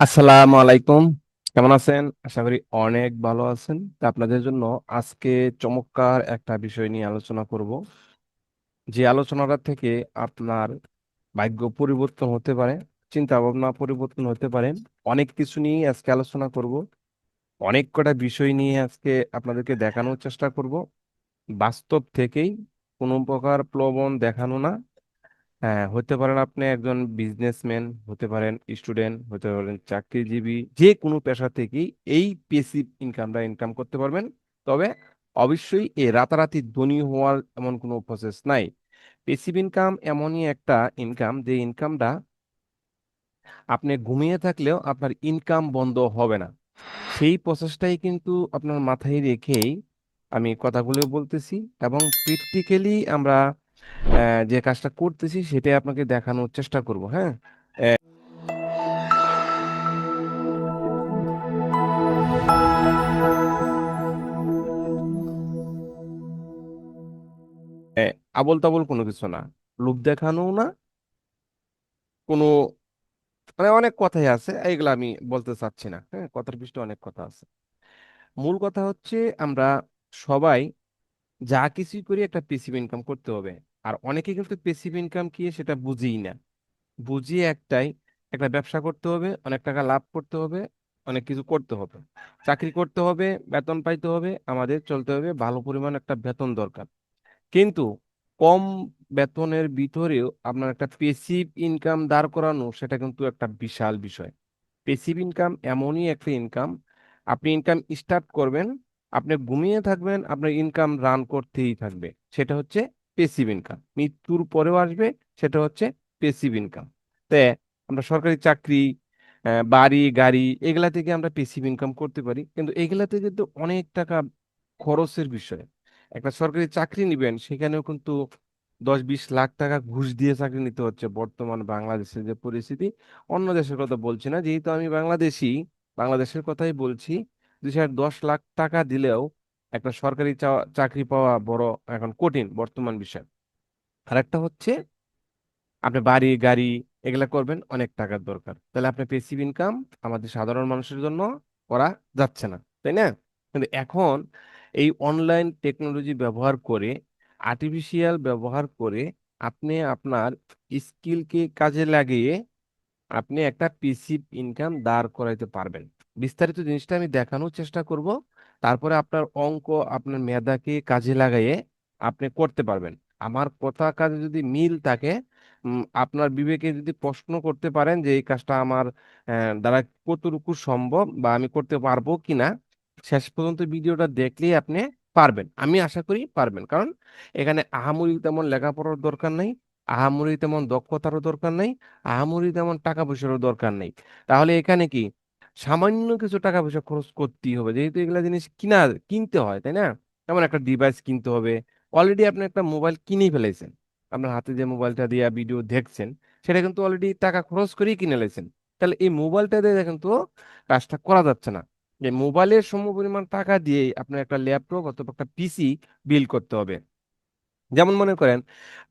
আসসালামু আলাইকুম। কেমন আছেন? আশা করি অনেক ভালো আছেন। তা আপনাদের জন্য আজকে চমৎকার একটা বিষয় নিয়ে আলোচনা করব। যে আলোচনাটা থেকে আপনার ভাগ্য পরিবর্তন হতে পারে চিন্তা ভাবনা পরিবর্তন হতে পারে, অনেক কিছু নিয়ে আজকে আলোচনা করব। অনেক কটা বিষয় নিয়ে আজকে আপনাদেরকে দেখানোর চেষ্টা করব। বাস্তব থেকেই কোনো প্রকার প্রলোভন দেখানো না। হ্যাঁ হতে পারেন আপনি একজন বিজনেসম্যান হতে পারেন স্টুডেন্ট হতে পারেন চাকরিজীবী, যে কোনো পেশা থেকেই এই পেসিভ ইনকামটা ইনকাম করতে পারবেন। তবে অবশ্যই এই রাতারাতি ধনী হওয়ার এমন কোনো প্রসেস নাই। পেসিভ ইনকাম এমনই একটা ইনকাম যে ইনকামটা আপনি ঘুমিয়ে থাকলেও আপনার ইনকাম বন্ধ হবে না। সেই প্রসেসটাই কিন্তু আপনার মাথায় রেখেই আমি কথাগুলো বলতেছি এবং প্র্যাকটিক্যালি আমরা যে কাজটা করতেছি সেটাই আপনাকে দেখানোর চেষ্টা করব হ্যাঁ? আবোল তাবোল কোনো কিছু না। লোভ দেখানো না। কোনো মানে অনেক কথাই আছে, এইগুলো আমি বলতে চাচ্ছি না হ্যাঁ? কথার পিছনে অনেক কথা আছে। মূল কথা হচ্ছে আমরা সবাই যা কিছুই করি একটা পেসিভ ইনকাম করতে হবে। আর অনেকে কিন্তু পেসিভ ইনকাম কি সেটা বুঝেই না। বুঝিয়ে একটাই, একটা ব্যবসা করতে হবে, অনেক টাকা লাভ করতে হবে, অনেক কিছু করতে হবে। চাকরি করতে হবে, বেতন পাইতে হবে, আমাদের চলতে হবে, ভালো পরিমাণ একটা বেতন দরকার। কিন্তু কম বেতনের ভিতরেও আপনার একটা পেসিভ ইনকাম দাঁড় করানো সেটা কিন্তু একটা বিশাল বিষয়। পেসিভ ইনকাম এমনই একটা ইনকাম আপনি ইনকাম স্টার্ট করবেন, আপনি ঘুমিয়ে থাকবেন, আপনার ইনকাম রান করতেই থাকবে। সেটা হচ্ছে পেসিভ ইনকাম মৃত্যুর পরেও আসবে, সেটা হচ্ছে পেসিভ ইনকাম তে আমরা সরকারি চাকরি বাড়ি, গাড়ি, এগুলা থেকে আমরা পেসিভ ইনকাম করতে পারি। কিন্তু এগুলাতে কিন্তু অনেক টাকা খরচের বিষয়। একটা সরকারি চাকরি নিবেন, সেখানেও কিন্তু দশ বিশ লাখ টাকা ঘুষ দিয়ে চাকরি নিতে হচ্ছে। বর্তমান বাংলাদেশের যে পরিস্থিতি, অন্য দেশের কথা বলছি না। যেহেতু আমি বাংলাদেশি, বাংলাদেশের কথাই বলছি দেশের দশ লাখ টাকা দিলেও একটা সরকারি চাকরি পাওয়া বড় এখন কঠিন বর্তমান বিষয়। আরেকটা হচ্ছে আপনি বাড়ি, গাড়ি এগুলা করবেন, অনেক টাকার দরকার। তাহলে আপনি পেসিভ ইনকাম আমাদের সাধারণ মানুষের জন্য করা যাচ্ছে না, তাই না? কিন্তু এখন এই অনলাইন টেকনোলজি ব্যবহার করে আর্টিফিশিয়াল ব্যবহার করে আপনি আপনার স্কিলকে কাজে লাগিয়ে আপনি একটা পেসিভ ইনকাম দাঁড় করাইতে পারবেন। বিস্তারিত জিনিসটা আমি দেখানোর চেষ্টা করব। তারপরে আপনার অঙ্ক আপনার মেধাকে কাজে লাগাইয়ে আপনি করতে পারবেন। আমার কথা কাজে যদি মিল থাকে আপনার বিবেকে যদি প্রশ্ন করতে পারেন যে, এই কাজটা আমার দ্বারা কতটুকু সম্ভব বা আমি করতে পারব কিনা? শেষ পর্যন্ত ভিডিওটা দেখলেই আপনি পারবেন। আমি আশা করি পারবেন। কারণ এখানে আহামরি তেমন লেখাপড়ার দরকার নাই, আহামরি তেমন দক্ষতারও দরকার নাই, আহামরি তেমন টাকা পয়সারও দরকার নেই। তাহলে এখানে কি? সামান্য কিছু টাকা পয়সা খরচ করতেই হবে। যেহেতু এগুলা জিনিস কিনা, কিনতে হয়, তাই না? যেমন একটা ডিভাইস কিনতে হবে। অলরেডি আপনি একটা মোবাইল কিনেই ফেলেছেন আপনার হাতে যে মোবাইলটা দিয়ে ভিডিও দেখছেন, সেটা কিন্তু অলরেডি টাকা খরচ করেই কিনে লাইছেন। তাহলে এই মোবাইলটা দিয়ে কিন্তু কাজটা করা যাচ্ছে না। যে মোবাইলের সমপরিমাণ টাকা দিয়েই আপনার একটা ল্যাপটপ অথবা একটা পিসি বিল করতে হবে। যেমন মনে করেন,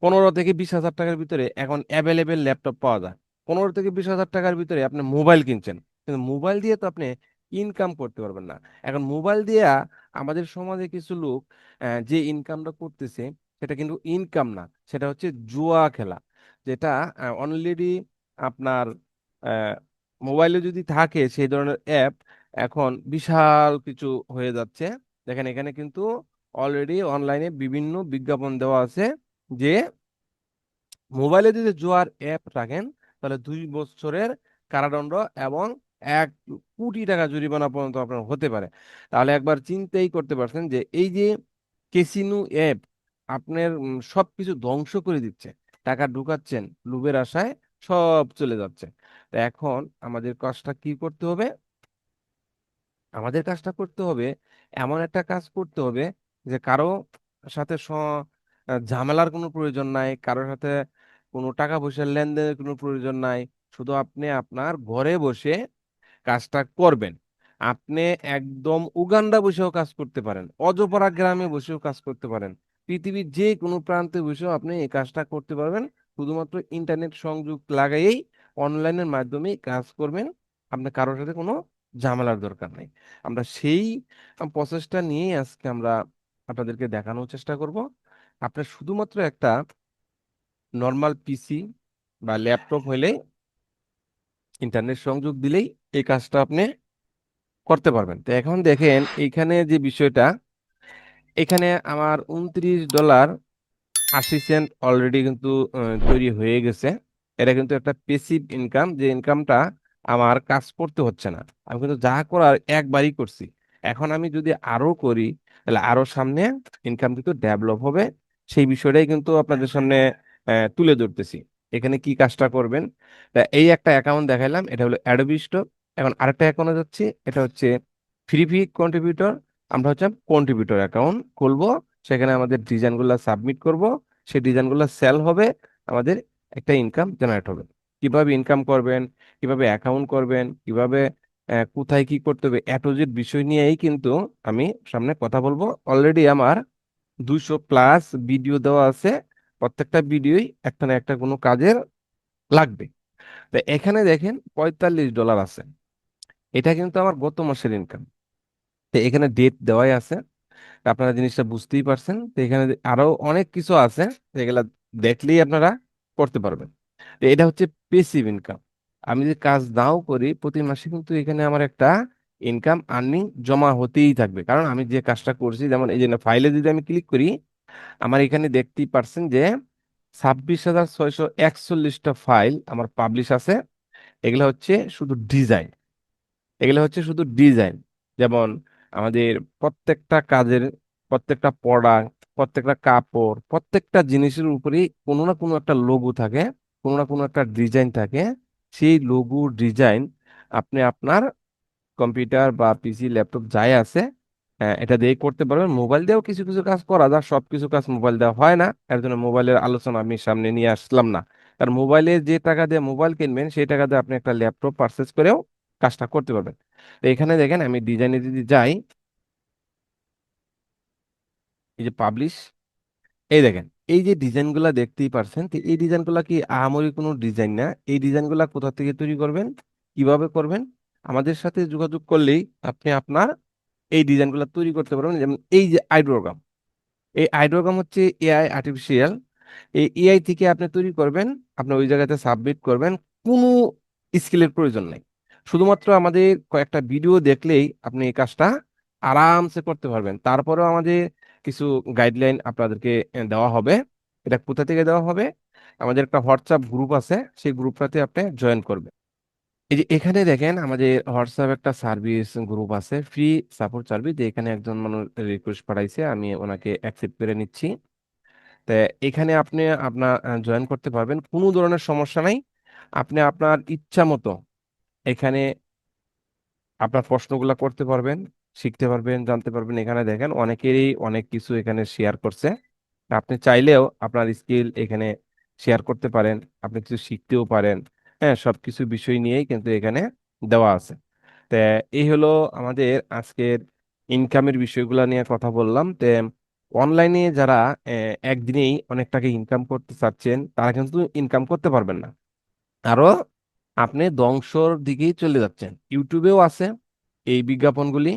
পনেরো থেকে বিশ হাজার টাকার ভিতরে এখন অ্যাভেলেবেল ল্যাপটপ পাওয়া যায়। পনেরো থেকে বিশ হাজার টাকার ভিতরে আপনি মোবাইল কিনছেন। কিন্তু মোবাইল দিয়ে তো আপনি ইনকাম করতে পারবেন না। এখন মোবাইল দিয়ে আমাদের সমাজে কিছু লোক যে ইনকামটা করতেছে, সেটা কিন্তু ইনকাম না, সেটা হচ্ছে জুয়া খেলা। যেটা অলরেডি আপনার মোবাইলে যদি থাকে সেই ধরনের অ্যাপ এখন বিশাল কিছু হয়ে যাচ্ছে। দেখেন এখানে কিন্তু অলরেডি অনলাইনে বিভিন্ন বিজ্ঞাপন দেওয়া আছে যে, মোবাইলে যদি জুয়ার অ্যাপ রাখেন, তাহলে দুই বছরের কারাদণ্ড এবং এক কোটি টাকা জরিমানা পর্যন্ত আপনার হতে পারে। তাহলে একবার চিন্তাই করতে পারছেন যে এই যে ক্যাসিনো অ্যাপ আপনার উম, সবকিছু ধ্বংস করে দিচ্ছে। টাকা ঢুকাচ্ছেন লোভের আশায় সব চলে যাচ্ছে। তো এখন আমাদের কাজটা কি করতে হবে? আমাদের কাজটা করতে হবে এমন একটা কাজ করতে হবে যে কারও সাথে ঝামেলার কোনো প্রয়োজন নাই কারোর সাথে কোনো টাকা পয়সার লেনদেনের কোনো প্রয়োজন নাই। শুধু আপনি আপনার ঘরে বসে কাজটা করবেন। আপনি একদম উগান্ডা বসেও কাজ করতে পারেন, অজপাড়া গ্রামে বসেও কাজ করতে পারেন, পৃথিবীর যে কোনো প্রান্তে বসেও আপনি এই কাজটা করতে পারবেন। শুধুমাত্র ইন্টারনেট সংযোগ লাগাইয়েই অনলাইনের মাধ্যমে কাজ করবেন, আপনার কারোর সাথে কোনো ঝামেলার দরকার নেই। আমরা সেই প্রসেসটা নিয়েই আজকে আমরা আপনাদেরকে দেখানোর চেষ্টা করব। আপনার শুধুমাত্র একটা নর্মাল পিসি বা ল্যাপটপ হলে ইন্টারনেট সংযোগ দিলেই এই কাজটা আপনি করতে পারবেন। তো এখন দেখেন, এইখানে যে বিষয়টা, এখানে আমার উনত্রিশ ডলার আশি সেন্ট অলরেডি কিন্তু তৈরি হয়ে গেছে। এটা কিন্তু একটা পেসিভ ইনকাম যে ইনকামটা আমার কাজ করতে হচ্ছে না। আমি কিন্তু যা করার একবারই করছি। এখন আমি যদি আরও করি, তাহলে আরও সামনে ইনকাম কিন্তু ডেভেলপ হবে। সেই বিষয়টাই কিন্তু আপনাদের সামনে তুলে ধরতেছি। এখানে কি কাজটা করবেন? তা এই একটা অ্যাকাউন্ট দেখাইলাম, এটা হলো অ্যাডোবি স্টোর এখন আরেকটা অ্যাকাউন্টে যাচ্ছি, এটা হচ্ছে ফ্রি ফ্রি কন্ট্রিবিউটর আমরা হচ্ছে কন্ট্রিবিউটর অ্যাকাউন্ট খুলবো, সেখানে আমাদের ডিজাইনগুলো সাবমিট করব, সেই ডিজাইনগুলো সেল হবে, আমাদের একটা ইনকাম জেনারেট হবে। কীভাবে ইনকাম করবেন, কীভাবে অ্যাকাউন্ট করবেন, কীভাবে কোথায় কি করতে হবে টু বিষয় নিয়েই কিন্তু আমি সামনে কথা বলব। অলরেডি আমার দুইশো প্লাস ভিডিও দেওয়া আছে, প্রত্যেকটা ভিডিওই একটা না একটা কোনো কাজের লাগবে। তো এখানে দেখেন পঁয়তাল্লিশ ডলার আছে। এটা কিন্তু আমার গত মাসের ইনকাম তো এখানে ডেট দেওয়াই আছে। আপনারা জিনিসটা বুঝতেই পারছেন। তো এখানে আরও অনেক কিছু আছে, যেগুলা দেখলেই আপনারা করতে পারবেন। তো এটা হচ্ছে পেসিভ ইনকাম আমি যে কাজ নাও করি, প্রতি মাসে কিন্তু এখানে আমার একটা ইনকাম আর্নিং জমা হতেই থাকবে। কারণ আমি যে কাজটা করছি, যেমন এই যে ফাইলে যদি আমি ক্লিক করি, আমার এখানে দেখতেই পারছেন যে ছাব্বিশ হাজার ছয়শো একচল্লিশটা ফাইল আমার পাবলিশ আছে। এগুলো হচ্ছে শুধু ডিজাইন এগুলো হচ্ছে শুধু ডিজাইন। যেমন আমাদের প্রত্যেকটা কাজের প্রত্যেকটা প্রোডাক্ট প্রত্যেকটা কাপড় প্রত্যেকটা জিনিসের উপরেই কোনো না কোনো একটা লোগো থাকে কোনো না কোনো একটা ডিজাইন থাকে। সেই লোগো ডিজাইন আপনি আপনার কম্পিউটার বা পিসি ল্যাপটপ যাই আছে হ্যাঁ, এটা দিয়ে করতে পারবেন। মোবাইল দিয়েও কিছু কিছু কাজ করা যায় সব কিছু কাজ মোবাইল দেওয়া হয় না। এর জন্য মোবাইলের আলোচনা আমি সামনে নিয়ে আসলাম না। কারণ মোবাইলে যে টাকা দিয়ে মোবাইল কিনবেন সেই টাকা দিয়ে আপনি একটা ল্যাপটপ পারচেস করেও কাজটা করতে পারবেন। তো এখানে দেখেন আমি ডিজাইনে যদি যাই, এই যে পাবলিশ এই দেখেন, এই যে ডিজাইনগুলো দেখতেই পারছেন, তো এই ডিজাইনগুলো কি আহামরি কোনো ডিজাইন না? এই ডিজাইনগুলো কোথা থেকে তৈরি করবেন? কীভাবে করবেন? আমাদের সাথে যোগাযোগ করলেই আপনি আপনার এই ডিজাইনগুলো তৈরি করতে পারবেন। যেমন এই যে আইড্রোগ্রাম এই আইড্রোগ্রাম হচ্ছে এআই আর্টিফিশিয়াল এই এআই থেকে আপনি তৈরি করবেন, আপনি ওই জায়গাতে সাবমিট করবেন, কোনো স্কিলের প্রয়োজন নেই। শুধুমাত্র আমাদের কয়েকটা ভিডিও দেখলেই আপনি এই কাজটা আরামসে করতে পারবেন। তারপরেও আমাদের কিছু গাইডলাইন আপনাদেরকে দেওয়া হবে। এটা কোথা থেকে দেওয়া হবে? আমাদের একটা হোয়াটসঅ্যাপ গ্রুপ আছে, সেই গ্রুপটাতে আপনি জয়েন করবেন। এই যে এখানে দেখেন, আমাদের হোয়াটসঅ্যাপ একটা সার্ভিস গ্রুপ আছে ফ্রি সাপোর্ট সার্ভিস এখানে একজন মানুষ রিকোয়েস্ট পাঠাইছে, আমি ওনাকে অ্যাকসেপ্ট করে নিচ্ছি। তো এখানে আপনি আপনার জয়েন করতে পারবেন। কোনো ধরনের সমস্যা নাই। আপনি আপনার ইচ্ছা মতো এখানে আপনার প্রশ্নগুলো করতে পারবেন, শিখতে পারবেন, জানতে পারবেন। এখানে দেখেন অনেকেরই অনেক কিছু এখানে শেয়ার করছে। আপনি চাইলেও আপনার স্কিল এখানে শেয়ার করতে পারেন, আপনি কিছু শিখতেও পারেন। হ্যাঁ সবকিছু বিষয় নিয়েই কিন্তু এখানে দেওয়া আছে। তো এই হলো আমাদের আজকের ইনকামের বিষয়গুলো নিয়ে কথা বললাম। তো অনলাইনে যারা একদিনেই অনেক টাকা ইনকাম করতে চাচ্ছেন, তারা কিন্তু ইনকাম করতে পারবেন না। আরও আপনি ধ্বংসর দিকেই চলে যাচ্ছেন। ইউটিউবেও আছে এই বিজ্ঞাপনগুলি।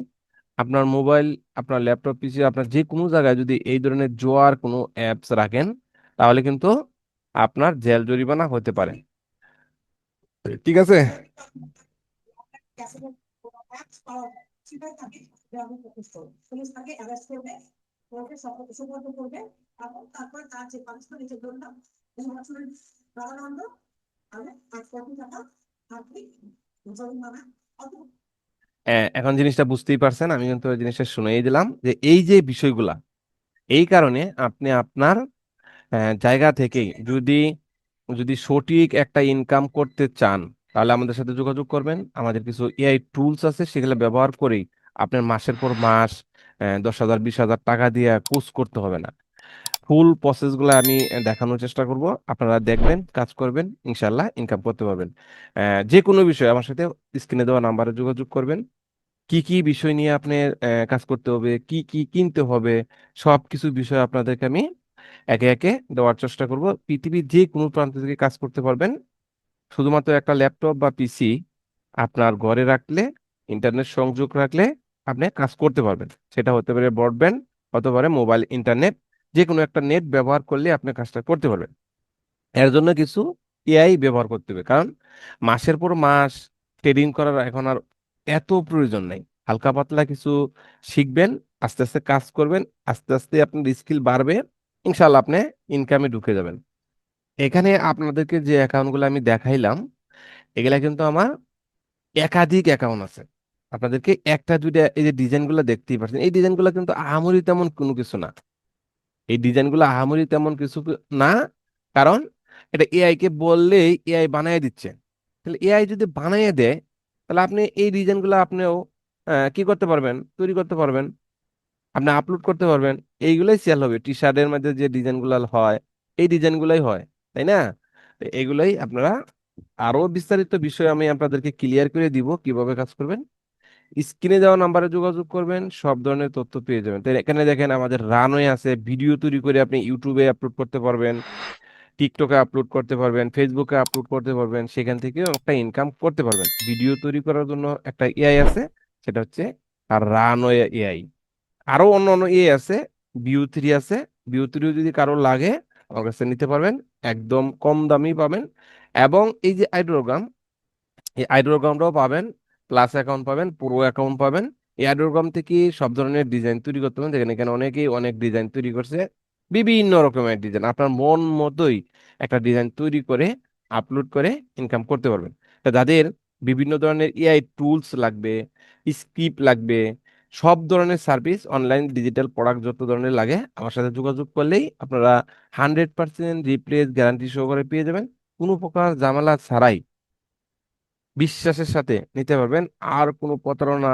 আপনার মোবাইল আপনার ল্যাপটপ পিসি আপনার যে কোনো জায়গায় যদি এই ধরনের জোয়ার কোনো অ্যাপস রাখেন তাহলে কিন্তু আপনার জেল জরিমানা হতে পারে। ঠিক আছে। তারপর তার যে পানিশমেন্ট যে ধরলাম দুই বছরের কারাদণ্ড এখন জিনিসটা বুঝতেই পারছেন, আমি কিন্তু জিনিসটা শুনেই দিলাম যে এই যে বিষয়গুলা, এই কারণে আপনি আপনার জায়গা থেকেই যদি যদি সঠিক একটা ইনকাম করতে চান, তাহলে আমাদের সাথে যোগাযোগ করবেন। আমাদের কিছু এআই টুলস আছে, সেগুলো ব্যবহার করেই আপনার মাসের পর মাস দশ হাজার, বিশ হাজার টাকা দিয়ে কোর্স করতে হবে না। ফুল প্রসেসগুলো আমি দেখানোর চেষ্টা করব। আপনারা দেখবেন, কাজ করবেন ইনশাল্লাহ ইনকাম করতে পারবেন। যে কোনো বিষয়ে আমার সাথে স্ক্রিনে দেওয়া নাম্বারে যোগাযোগ করবেন। কি কি বিষয় নিয়ে আপনি কাজ করতে হবে, কি কি কিনতে হবে সব কিছু বিষয় আপনাদেরকে আমি একে একে দেওয়ার চেষ্টা করব। পৃথিবীর যে কোনো প্রান্ত থেকে কাজ করতে পারবেন। শুধুমাত্র একটা ল্যাপটপ বা পিসি আপনার ঘরে রাখলে ইন্টারনেট সংযোগ রাখলে আপনি কাজ করতে পারবেন। সেটা হতে পারে ব্রডব্যান্ড হতে পারে মোবাইল ইন্টারনেট যে কোনো একটা নেট ব্যবহার করলে আপনি কাজটা করতে পারবেন। এর জন্য কিছু এআই ব্যবহার করতে হবে। কারণ মাসের পর মাস ট্রেডিং করার এখন আর এত প্রয়োজন নাই। হালকা পাতলা কিছু শিখবেন, আস্তে আস্তে কাজ করবেন, আস্তে আস্তে আপনার স্কিল বাড়বে ইনশাল্লাহ আপনি ইনকামে ঢুকে যাবেন। এখানে আপনাদেরকে যে অ্যাকাউন্টগুলো আমি দেখাইলাম, এগুলা কিন্তু আমার একাধিক অ্যাকাউন্ট আছে। আপনাদেরকে একটা দুইটা এই যে ডিজাইনগুলো দেখতেই পাচ্ছেন। এই ডিজাইনগুলো কিন্তু আহামরি তেমন কোনো কিছু না। এই ডিজাইনগুলো আহামরি তেমন কিছু না। কারণ এটা এআই কে বললেই এআই বানিয়ে দিচ্ছে। তাহলে এআই যদি বানিয়ে দেয়, তাহলে আপনি এই ডিজাইনগুলো আপনিও কি করতে পারবেন? তৈরি করতে পারবেন। আপনি আপলোড করতে পারবেন। এইগুলাই সেল হবে। টি শার্টের মধ্যে যে ডিজাইনগুলো হয়, এই ডিজাইনগুলাই হয়, তাই না? এগুলাই আপনারা আরও বিস্তারিত বিষয় আমি আপনাদেরকে ক্লিয়ার করে দিব, কীভাবে কাজ করবেন। স্ক্রিনে দেওয়া নাম্বারে যোগাযোগ করবেন, সব ধরনের তথ্য পেয়ে যাবেন। তাই এখানে দেখেন আমাদের রানওয়ে আছে, ভিডিও তৈরি করে আপনি ইউটিউবে আপলোড করতে পারবেন টিকটকে আপলোড করতে পারবেন ফেসবুকে আপলোড করতে পারবেন, সেখান থেকেও একটা ইনকাম করতে পারবেন। ভিডিও তৈরি করার জন্য একটা এআই আছে, সেটা হচ্ছে আর রানওয়ে এআই আরও অন্য অন্য এআই আছে ভিউ থ্রি আছে। ভিউ থ্রিও যদি কারও লাগে, আমার কাছে নিতে পারবেন, একদম কম দামি পাবেন। এবং এই যে আইড্রোগ্রাম এই আইড্রোগ্রামটাও পাবেন প্লাস অ্যাকাউন্ট পাবেন পুরো অ্যাকাউন্ট পাবেন। আইড্রোগ্রাম থেকে সব ধরনের ডিজাইন তৈরি করতে পারেন। যেখানে এখানে অনেকেই অনেক ডিজাইন তৈরি করছে, বিভিন্ন রকমের ডিজাইন আপনার মন মতোই একটা ডিজাইন তৈরি করে আপলোড করে ইনকাম করতে পারবেন। তা যাদের বিভিন্ন ধরনের এআই টুলস লাগবে স্ক্রিপ্ট লাগবে, সব ধরনের সার্ভিস অনলাইন ডিজিটাল প্রোডাক্ট যত ধরনের লাগে, আমার সাথে যোগাযোগ করলেই আপনারা হান্ড্রেড পার্সেন্ট রিপ্লেস গ্যারান্টি সহকারে পেয়ে যাবেন। কোনো প্রকার ঝামেলা ছাড়াই। বিশ্বাসের সাথে নিতে পারবেন। আর কোনো প্রতারণা,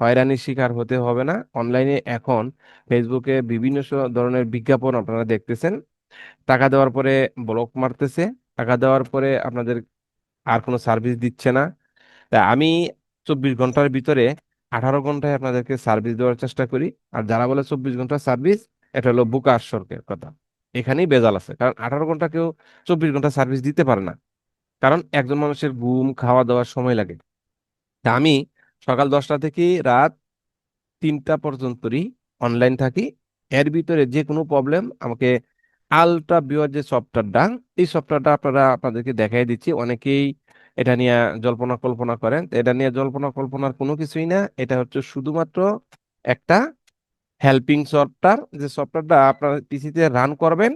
হয়রানির শিকার হতে হবে না। অনলাইনে এখন ফেসবুকে বিভিন্ন ধরনের বিজ্ঞাপন আপনারা দেখতেছেন। টাকা দেওয়ার পরে ব্লক মারতেছে। টাকা দেওয়ার পরে আপনাদের আর কোনো সার্ভিস দিচ্ছে না। তা আমি চব্বিশ ঘণ্টার ভিতরে আঠারো ঘন্টায় আপনাদেরকে সার্ভিস দেওয়ার চেষ্টা করি। আর যারা বলে চব্বিশ ঘণ্টা সার্ভিস এটা হলো বুকা আশ্বরকের কথা। এখানেই বেজাল আছে। কারণ আঠারো ঘণ্টা কেউ চব্বিশ ঘণ্টা সার্ভিস দিতে পারে না। কারণ একজন মানুষের ঘুম খাওয়া দাওয়ার সময় লাগে। তা আমি সকাল দশটা থেকে রাত তিনটা পর্যন্তই অনলাইন থাকি। এর ভিতরে যে কোনো প্রবলেম আমাকে আলট্রা বিওর যে সফটওয়্যারটা এই সফটওয়্যারটা আপনারা, আপনাদেরকে দেখাই দিচ্ছি। অনেকেই এটা নিয়ে জল্পনা কল্পনা করেন। এটা নিয়ে জল্পনা কল্পনার কোনো কিছুই না। এটা হচ্ছে শুধুমাত্র একটা হেল্পিং সফটওয়্যার যে সফটওয়্যারটা আপনার পিসিতে রান করবেন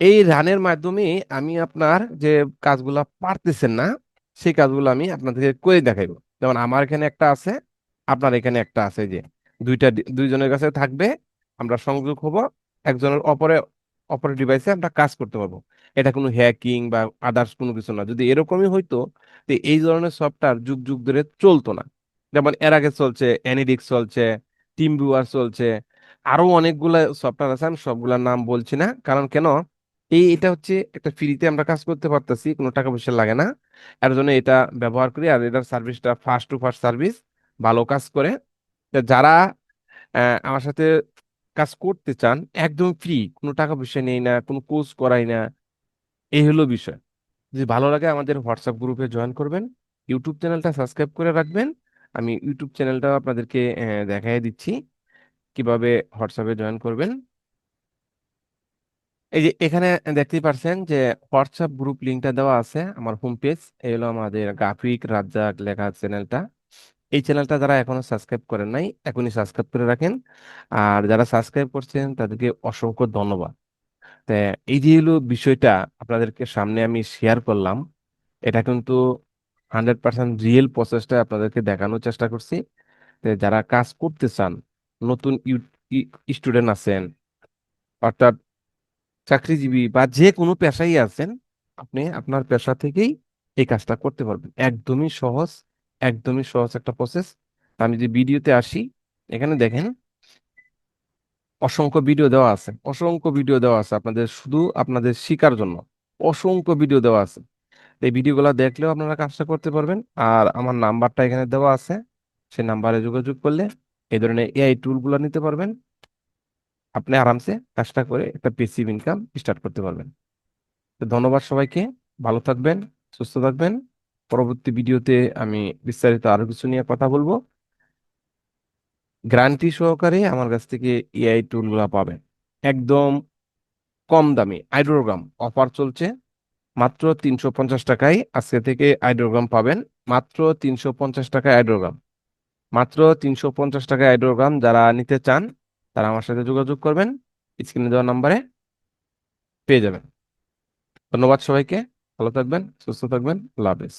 এই রানের মাধ্যমে আমি আপনার যে কাজগুলা পারতেছেন না, সেই কাজগুলো আমি আপনাদেরকে করে দেখাইবো। যেমন আমার এখানে একটা আছে, আপনার এখানে একটা আছে যে, দুইটা দুইজনের কাছে থাকবে, আমরা সংযোগ হব, একজনের অপরে অপরের ডিভাইসে আমরা কাজ করতে পারব। এটা কোনো হ্যাকিং বা আদার্স কোনো কিছু না। যদি এরকমই হইতো, তো এই ধরনের সফটওয়্যার যুগ যুগ ধরে চলতো না। যেমন এর আগে চলছে অ্যানিডিক্স চলছে টিম ভিউয়ার চলছে আরও অনেকগুলা সফটওয়্যার আছে, আমি সবগুলার নাম বলছি না। কারণ কেন? এই এটা হচ্ছে একটা ফ্রিতে আমরা কাজ করতে পারতেছি, কোনো টাকা পয়সা লাগে না। এর জন্য এটা ব্যবহার করি আর এটার সার্ভিসটা ফার্স্ট টু ফার্স্ট সার্ভিস ভালো কাজ করে। যারা আমার সাথে কাজ করতে চান, একদম ফ্রি কোনো টাকা পয়সা নেই না, কোনো কোর্স করাই না, এই হলো বিষয়। যদি ভালো লাগে আমাদের হোয়াটসঅ্যাপ গ্রুপে জয়েন করবেন ইউটিউব চ্যানেলটা সাবস্ক্রাইব করে রাখবেন। আমি ইউটিউব চ্যানেলটা আপনাদেরকে দেখাই দিচ্ছি, কীভাবে হোয়াটসঅ্যাপে জয়েন করবেন। এই যে এখানে দেখতেই পারছেন যে হোয়াটসঅ্যাপ গ্রুপ লিঙ্কটা দেওয়া আছে আমার হোম পেজ এই হলো আমাদের গ্রাফিক রাজ্জাক লেখা চ্যানেলটা এই চ্যানেলটা যারা এখনও সাবস্ক্রাইব করেন নাই, এখনই সাবস্ক্রাইব করে রাখেন। আর যারা সাবস্ক্রাইব করছেন, তাদেরকে অসংখ্য ধন্যবাদ। তা এই যে হলো বিষয়টা আপনাদেরকে সামনে আমি শেয়ার করলাম, এটা কিন্তু হান্ড্রেড পার্সেন্ট রিয়েল প্রসেসটা আপনাদেরকে দেখানোর চেষ্টা করছি। যারা কাজ করতে চান, নতুন স্টুডেন্ট আছেন, অর্থাৎ চাকরিজীবী বা যে কোনো পেশায় আছেন, আপনি আপনার পেশা থেকেই এই কাজটা করতে পারবেন। একদমই সহজ একদমই সহজ একটা প্রসেস আমি যে ভিডিওতে আসি, এখানে দেখেন অসংখ্য ভিডিও দেওয়া আছে। অসংখ্য ভিডিও দেওয়া আছে আপনাদের, শুধু আপনাদের শিকার জন্য। অসংখ্য ভিডিও দেওয়া আছে। এই ভিডিওগুলো দেখলেও আপনারা কাজটা করতে পারবেন। আর আমার নাম্বারটা এখানে দেওয়া আছে। সেই নাম্বারে যোগাযোগ করলে এই ধরনের এআই টুলগুলো নিতে পারবেন। আপনি আরামসে কাজটা করে একটা পেসিভ ইনকাম স্টার্ট করতে পারবেন। তো ধন্যবাদ সবাইকে, ভালো থাকবেন, সুস্থ থাকবেন। পরবর্তী ভিডিওতে আমি বিস্তারিত আরও কিছু নিয়ে কথা বলব। গ্যারান্টি সহকারে আমার কাছ থেকে এআই টুলগুলো পাবেন। একদম কম দামি আইড্রোগ্রাম অফার চলছে। মাত্র তিনশো পঞ্চাশ টাকায় আজকে থেকে আইড্রোগ্রাম পাবেন। মাত্র তিনশো পঞ্চাশ টাকায় আইড্রোগ্রাম মাত্র তিনশো পঞ্চাশ টাকায় আইড্রোগ্রাম যারা নিতে চান তারা আমার সাথে যোগাযোগ করবেন, স্ক্রিনে দেওয়া নাম্বারে পেয়ে যাবেন। ধন্যবাদ সবাইকে, ভালো থাকবেন, সুস্থ থাকবেন, আল্লাহ হাফেজ।